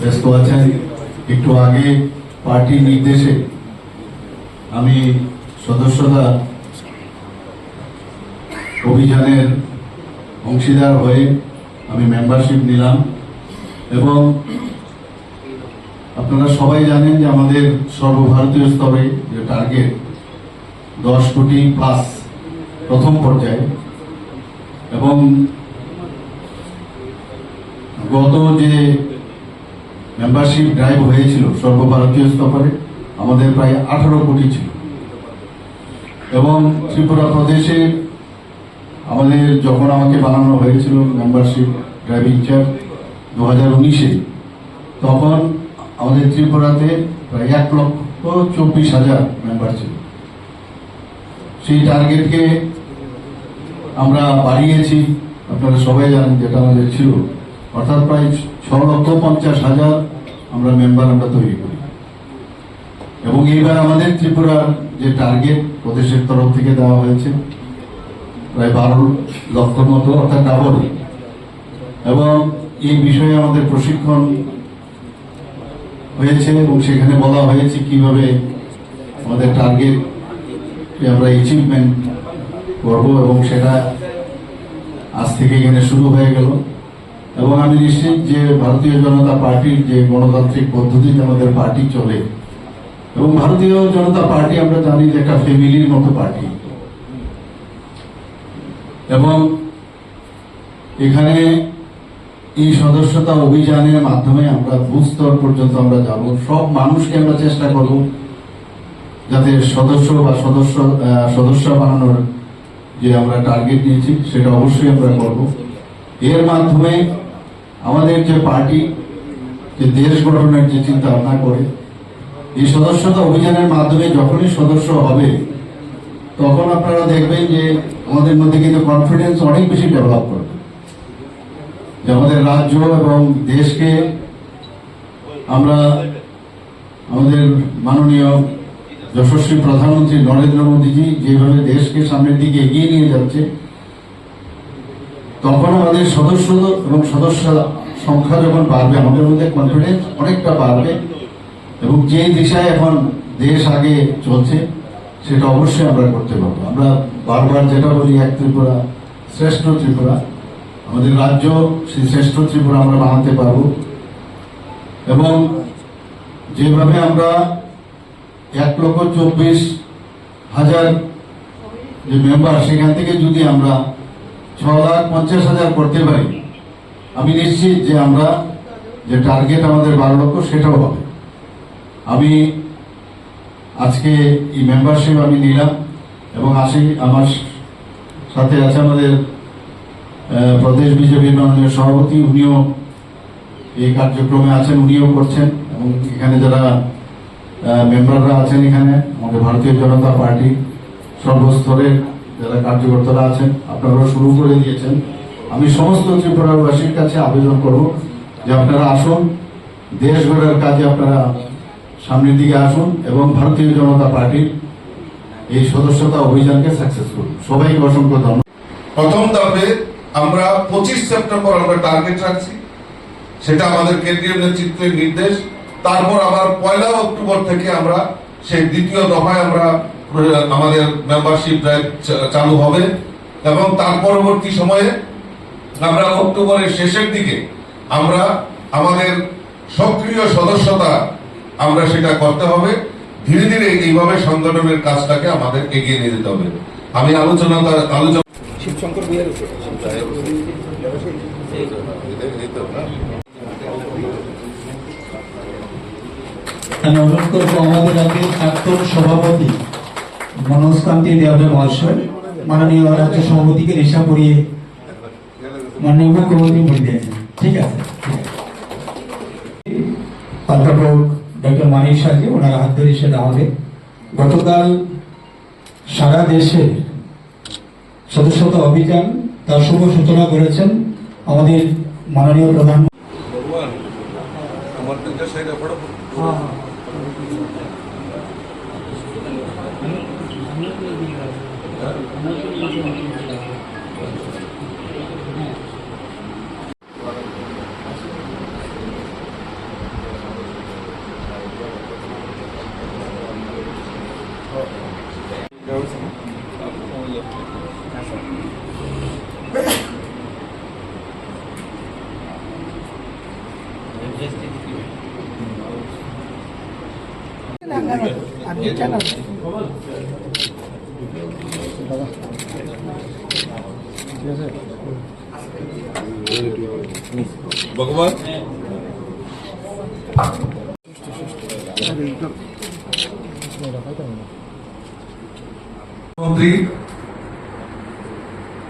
ব্যস্ত আছেন, একটু আগে পার্টি নির্দেশে আমি সদস্যতা অভিযানের অংশীদার হয়ে আমি মেম্বারশিপ নিলাম এবং আপনারা সবাই জানেন যে আমাদের সর্বভারতীয় স্তরে যে টার্গেট দশ কোটি প্লাস প্রথম পর্যায়ে এবং গত যে মেম্বারশিপ ড্রাইভ হয়েছিল সর্বভারতীয় স্তরে, আমাদের প্রায় আঠারো কোটি ছিল। এবং ত্রিপুরা প্রদেশে আমাদের যখন আমাকে বানানো হয়েছিল মেম্বারশিপ ড্রাইভিং চার্জ দু হাজার উনিশে, তখন আমাদের ত্রিপুরাতে প্রায় এক লক্ষ চব্বিশ হাজার মেম্বার ছিল। সেই টার্গেটকে আমরা বাড়িয়েছি, আপনারা সবাই জানেন যেটা আমাদের ছিল। অর্থাৎ প্রায় ছ লক্ষ পঞ্চাশ হাজার আমরা মেম্বার আমরা তৈরি করি। এবং এইবার আমাদের ত্রিপুরার যে টার্গেট প্রদেশের তরফ থেকে দেওয়া হয়েছে, প্রায় বারো লক্ষ মতো, অর্থাৎ ডাবল এবং এই বিষয়ে আমাদের প্রশিক্ষণ হয়েছে এবং সেখানে বলা হয়েছে কীভাবে আমাদের টার্গেট আমরা অ্যাচিভমেন্ট করব এবং সেটা আজ থেকে এখানে শুরু হয়ে গেল। এবং আমি নিশ্চিত যে ভারতীয় জনতা পার্টির যে গণতান্ত্রিক পদ্ধতিতে আমাদের পার্টি চলে, এবং ভারতীয় জনতা পার্টি আমরা জানি যে একটা ফ্যামিলির মতো পার্টি। এবং এখানে এই সদস্যতা অভিযানের মাধ্যমে আমরা বুথ স্তর পর্যন্ত আমরা যাব। সব মানুষকে আমরা চেষ্টা করব যাতে সদস্য বা সদস্য সদস্য বানানোর যে আমরা টার্গেট নিয়েছি, সেটা অবশ্যই আমরা করব। এর মাধ্যমে আমাদের যে পার্টি, যে দেশ গঠনের যে চিন্তা ভাবনা করে, এই সদস্যতা অভিযানের মাধ্যমে যখনই সদস্য হবে, তখন আপনারা দেখবেন যে আমাদের মধ্যে কিন্তু কনফিডেন্স অনেক বেশি ডেভেলপ করবে। যে আমাদের রাজ্য এবং দেশকে আমরা আমাদের মাননীয় যশস্বী প্রধানমন্ত্রী নরেন্দ্র মোদীজি যেভাবে দেশকে সামনের দিকে এগিয়ে নিয়ে যাচ্ছে তখন আমাদের সদস্য এবং সদস্য সংখ্যা যখন বাড়বে, আমাদের মধ্যে কনফিডেন্স অনেকটা বাড়বে এবং যে দিশায় এখন দেশ আগে চলছে, সেটা অবশ্যই আমরা করতে পারব। আমরা বারবার যেটা বলি, এক ত্রিপুরা শ্রেষ্ঠ ত্রিপুরা। আমাদের রাজ্য সেই শ্রেষ্ঠ ত্রিপুরা আমরা বানাতে পারব। এবং যেভাবে আমরা এক লক্ষ চব্বিশ হাজার যে মেম্বার সেখান থেকে যদি আমরা ছ লাখ পঞ্চাশ হাজার করতে পারি আমি নিশ্চিত যে আমরা যে টার্গেট আমাদের বারো লক্ষ, সেটাও হবে। আমি আজকে এই মেম্বারশিপ আমি নিলাম এবং আসি আমার সাথে আছে আমাদের প্রদেশ বিজেপির মাননীয় সভাপতি, উনিও এই কার্যক্রমে আছেন, উনিও করছেন এবং এখানে যারা মেম্বাররা আছেন এখানে, আমাদের ভারতীয় জনতা পার্টি সর্বস্তরের যারা কার্যকর্তারা আছেন, আপনারাও শুরু করে দিয়েছেন। আমি সমস্ত ত্রিপুরাবাসীর কাছে আবেদন করব যে আপনারা আসুন দেশ গড়ার কাজে আপনারা সামনের দিকে আসুন এবং ভারতীয় জনতা পার্টির এই সদস্যতা অভিযানকে সাকসেস করুন। সবাইকে অসংখ্য ধন্যবাদ। প্রথম ধাপে আমরা পঁচিশ সেপ্টেম্বর আমরা টার্গেট রাখছি। সেটা আমাদের কেন্দ্রীয় নেতৃত্বের নির্দেশ। তারপর আবার পয়লা অক্টোবর থেকে আমরা সেই দ্বিতীয় দফায় আমরা, আমাদের মেম্বারশিপ চালু হবে এবং তার পরবর্তী সময়ে আমরা অক্টোবরের শেষের দিকে আমরা আমাদের সক্রিয় সদস্যতা আমরা সেটা করতে হবে। ধীরে ধীরে এইভাবে সংগঠনের কাজটাকে আমাদের এগিয়ে নিয়ে যেতে হবে। আমি আলোচনা আলোচনা শিবশঙ্কর বইয়ের আমি অনুরোধ করব আমাদের রাজ্যের প্রাক্তন সভাপতি মনোজ কান্তি দেওয়া মহাশয় মাননীয় রাজ্য সভাপতিকে নেশা করিয়ে মাননীয় মুখ্যমন্ত্রী বললেন ঠিক আছে অধ্যাপক ডক্টর মানিক সাহেব ওনার হাত ধরে সেটা হবে। গতকাল সারা দেশে সদস্যতা অভিযান তার শুভ সূচনা করেছেন আমাদের মাননীয় প্রধান। আমার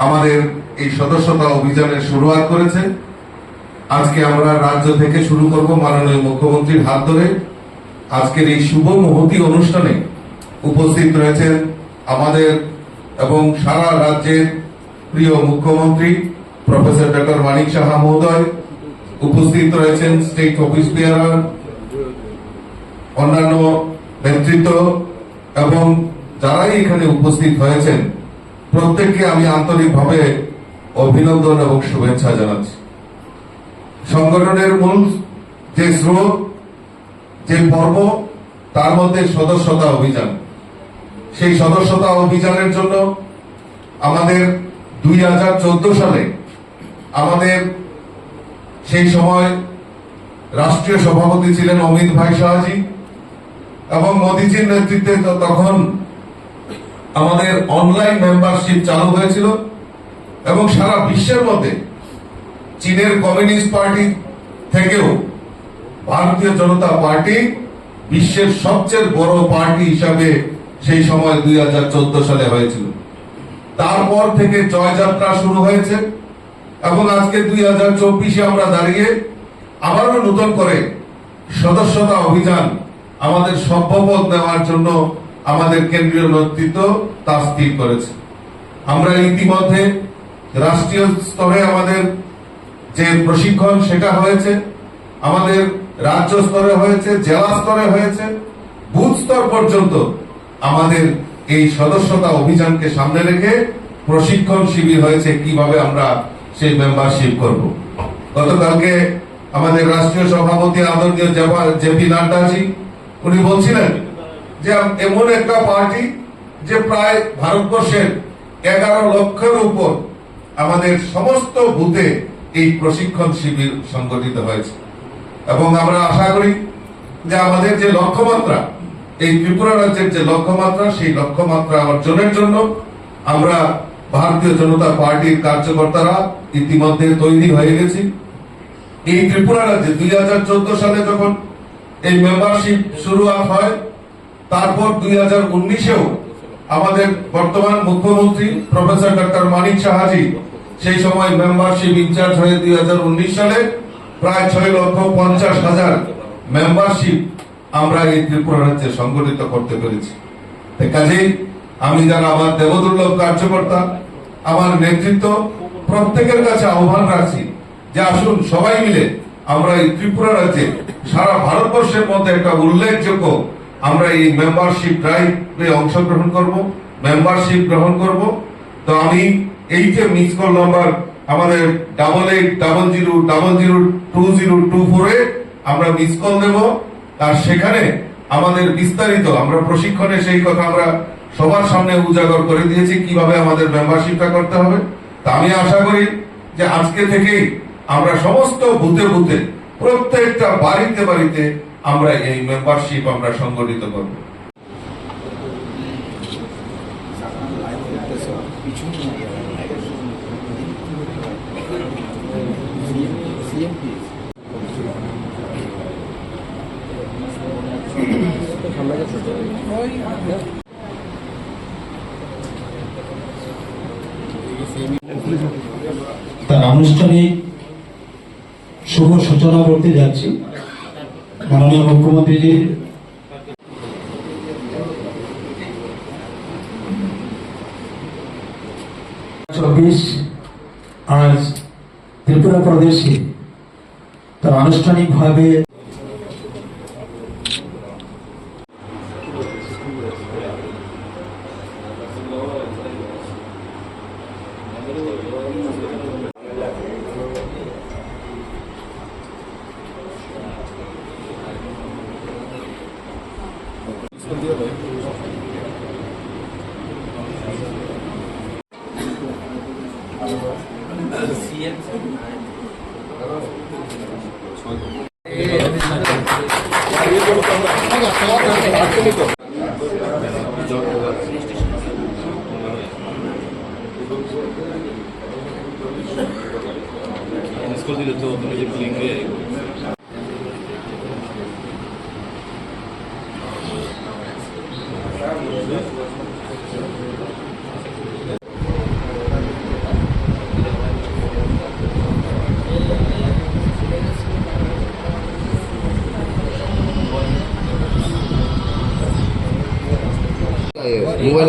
আমাদের এই সদস্যতা অভিযানের শুরুয়াত করেছে আজকে আমরা রাজ্য থেকে শুরু করব মাননীয় মুখ্যমন্ত্রীর হাত ধরে। আজকের এই শুভ মুহূর্তি অনুষ্ঠানে উপস্থিত রয়েছেন আমাদের এবং সারা রাজ্যের প্রিয় মুখ্যমন্ত্রী, প্রফেসর ডক্টর মানিক সাহা মহোদয়, উপস্থিত রয়েছেন স্টেট অফিস বিয়ারার অন্যান্য নেতৃত্ব এবং যারাই এখানে উপস্থিত হয়েছেন, প্রত্যেককে আমি আন্তরিকভাবে অভিনন্দন এবং শুভেচ্ছা জানাচ্ছি। সংগঠনের মূল যে স্রোত যে পর্ব, তার মধ্যে সদস্যতা অভিযান। সেই সদস্যতা অভিযানের জন্য আমাদের দুই হাজার চোদ্দ সালে আমাদের সেই সময় রাষ্ট্রীয় সভাপতি ছিলেন অমিত ভাই শাহজি এবং মোদিজির নেতৃত্বে তখন আমাদের অনলাইন মেম্বারশিপ চালু হয়েছিল এবং সারা বিশ্বের মধ্যে চীনের কমিউনিস্ট পার্টি থেকেও ভারতীয় জনতা পার্টি বিশ্বের সবচেয়ে বড় পার্টি হিসাবে সেই সময় দুই হাজার চোদ্দ সালে হয়েছিল। তারপর থেকে জয়যাত্রা শুরু হয়েছে এবং আজকে দুই হাজার চব্বিশে আমরা দাঁড়িয়ে আবারও নতুন করে সদস্যতা অভিযান আমাদের সভ্যপদ নেওয়ার জন্য আমাদের কেন্দ্রীয় নেতৃত্ব তা স্থির করেছে। আমরা ইতিমধ্যে রাষ্ট্রীয় স্তরে আমাদের যে প্রশিক্ষণ সেটা হয়েছে, আমাদের রাজ্য স্তরে হয়েছে, জেলা স্তরে হয়েছে, বুথ স্তর পর্যন্ত আমাদের এই সদস্যতা অভিযানকে সামনে রেখে প্রশিক্ষণ শিবির হয়েছে, কীভাবে আমরা সেই মেম্বারশিপ করব। গতকালকে আমাদের রাষ্ট্রীয় সভাপতি আদরণীয় জেপি নাড্ডাজি, উনি বলছিলেন যে, এমন একটা পার্টি যে প্রায় ভারতবর্ষের এগারো লক্ষের উপর আমাদের সমস্ত বুথে এই প্রশিক্ষণ শিবির সংগঠিত হয়েছে। এবং আমরা আশা করি যে আমাদের যে লক্ষ্যমাত্রা, এই ত্রিপুরা রাজ্যের যে লক্ষ্যমাত্রা, সেই লক্ষ্যমাত্রা অর্জনের জন্য আমরা ভারতীয় জনতা পার্টির কার্যকর্তারা ইতিমধ্যে তৈরি হয়ে গেছি। এই ত্রিপুরা রাজ্যে দুই হাজার চোদ্দ সালে যখন এই মেম্বারশিপ শুরু হয়, তারপর দুই হাজার উনিশেও আমাদের বর্তমান মুখ্যমন্ত্রী প্রফেসর ডক্টর মানিক সাহাজি সেই সময় মেম্বারশিপ ইনচার্জ হয়ে দুই হাজার উনিশ সালে প্রায় ছয় লক্ষ পঞ্চাশ হাজার মেম্বারশিপ আমরা এই ত্রিপুরা রাজ্যে সংগঠিত করতে পেরেছি। কাজেই আমি যারা আমার দেবদুর্লভ কার্যকর্তা, আমার নেতৃত্ব, প্রত্যেকের কাছে আহ্বান রাখছি যে আসুন সবাই মিলে আমরা এই ত্রিপুরা রাজ্যে সারা ভারতবর্ষের মধ্যে একটা উল্লেখযোগ্য আমরা এই মেম্বারশিপ ড্রাইভে অংশগ্রহণ করব মেম্বারশিপ গ্রহণ করব। তো আমি এই যে মিস কল নাম্বার আমাদের double eight double zero double zero two zero two ফোরে আমরা মিস কল দেব। আর সেখানে আমাদের বিস্তারিত আমরা প্রশিক্ষণে সেই কথা আমরা সবার সামনে উজাগর করে দিয়েছি, কীভাবে আমাদের মেম্বারশিপটা করতে হবে। তা আমি আশা করি যে আজকে থেকেই আমরা সমস্ত বুথে বুথে প্রত্যেকটা বাড়িতে বাড়িতে আমরা এই মেম্বারশিপ আমরা সংগঠিত করব। তার আনুষ্ঠানিক শুভ সূচনা করতে যাচ্ছি। মাননীয় মুখ্যমন্ত্রীজির চব্বিশ আজ ত্রিপুরা প্রদেশে তারা আনুষ্ঠানিকভাবে Thank Nascondi le tue le pulingue. Mobile